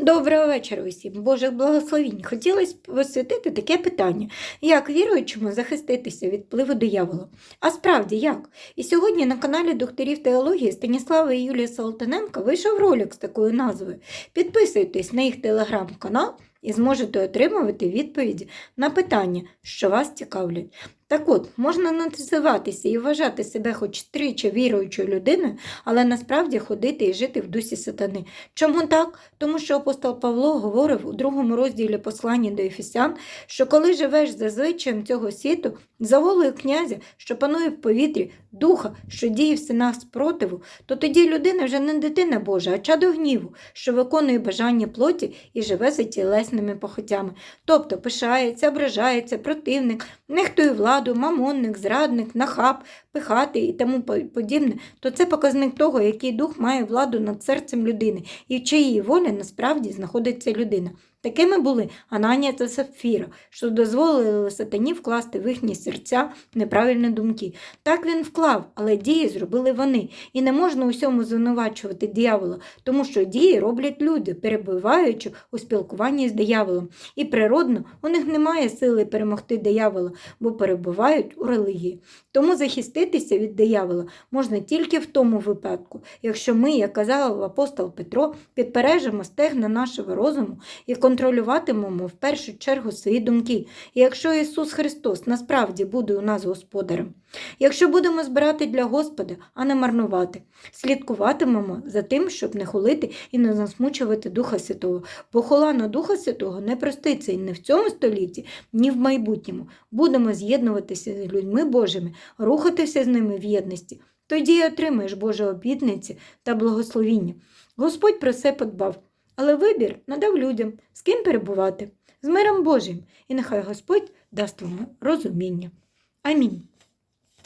Доброго вечора усім, Божих благословінь. Хотілося б освятити таке питання, як віруючому захиститися від впливу диявола. А справді як? І сьогодні на каналі докторів теології Станіслава і Юлія Салтаненка вийшов ролик з такою назвою. Підписуйтесь на їх телеграм-канал і зможете отримувати відповіді на питання, що вас цікавлять. Так от, можна називатися і вважати себе хоч тричі віруючою людиною, але насправді ходити і жити в дусі сатани. Чому так? Тому що апостол Павло говорив у другому розділі послання до Ефесян, що коли живеш за звичаєм цього світу, за волею князя, що панує в повітрі, духа, що діє в синах спротиву, то тоді людина вже не дитина Божа, а чадо гніву, що виконує бажання плоті і живе за тілесними похотями. Тобто пишається, ображається, противник, нехтує владу, мамонник, зрадник, нахаб, пихати і тому подібне, то це показник того, який дух має владу над серцем людини і в чиїй волі насправді знаходиться людина. Такими були Ананія та Сапфіра, що дозволили сатані вкласти в їхні серця неправильні думки. Так він вклав, але дії зробили вони. І не можна усьому звинувачувати диявола, тому що дії роблять люди, перебуваючи у спілкуванні з дияволом. І природно у них немає сили перемогти диявола, бо перебувають у релігії. Тому захиститися від диявола можна тільки в тому випадку, якщо ми, як казав апостол Петро, підпережемо стегна нашого розуму і контролюватимемо в першу чергу свої думки. І якщо Ісус Христос насправді буде у нас господарем, якщо будемо збирати для Господа, а не марнувати, слідкуватимемо за тим, щоб не хулити і не засмучувати Духа Святого, бо хула на Духа Святого не проститься і не в цьому столітті, ні в майбутньому. Будемо з'єднуватися з людьми Божими, рухатися з ними в єдності. Тоді й отримаєш Божі обітниці та благословіння. Господь про це подбав, але вибір надав людям, з ким перебувати, з миром Божим, і нехай Господь дасть вам розуміння. Амінь.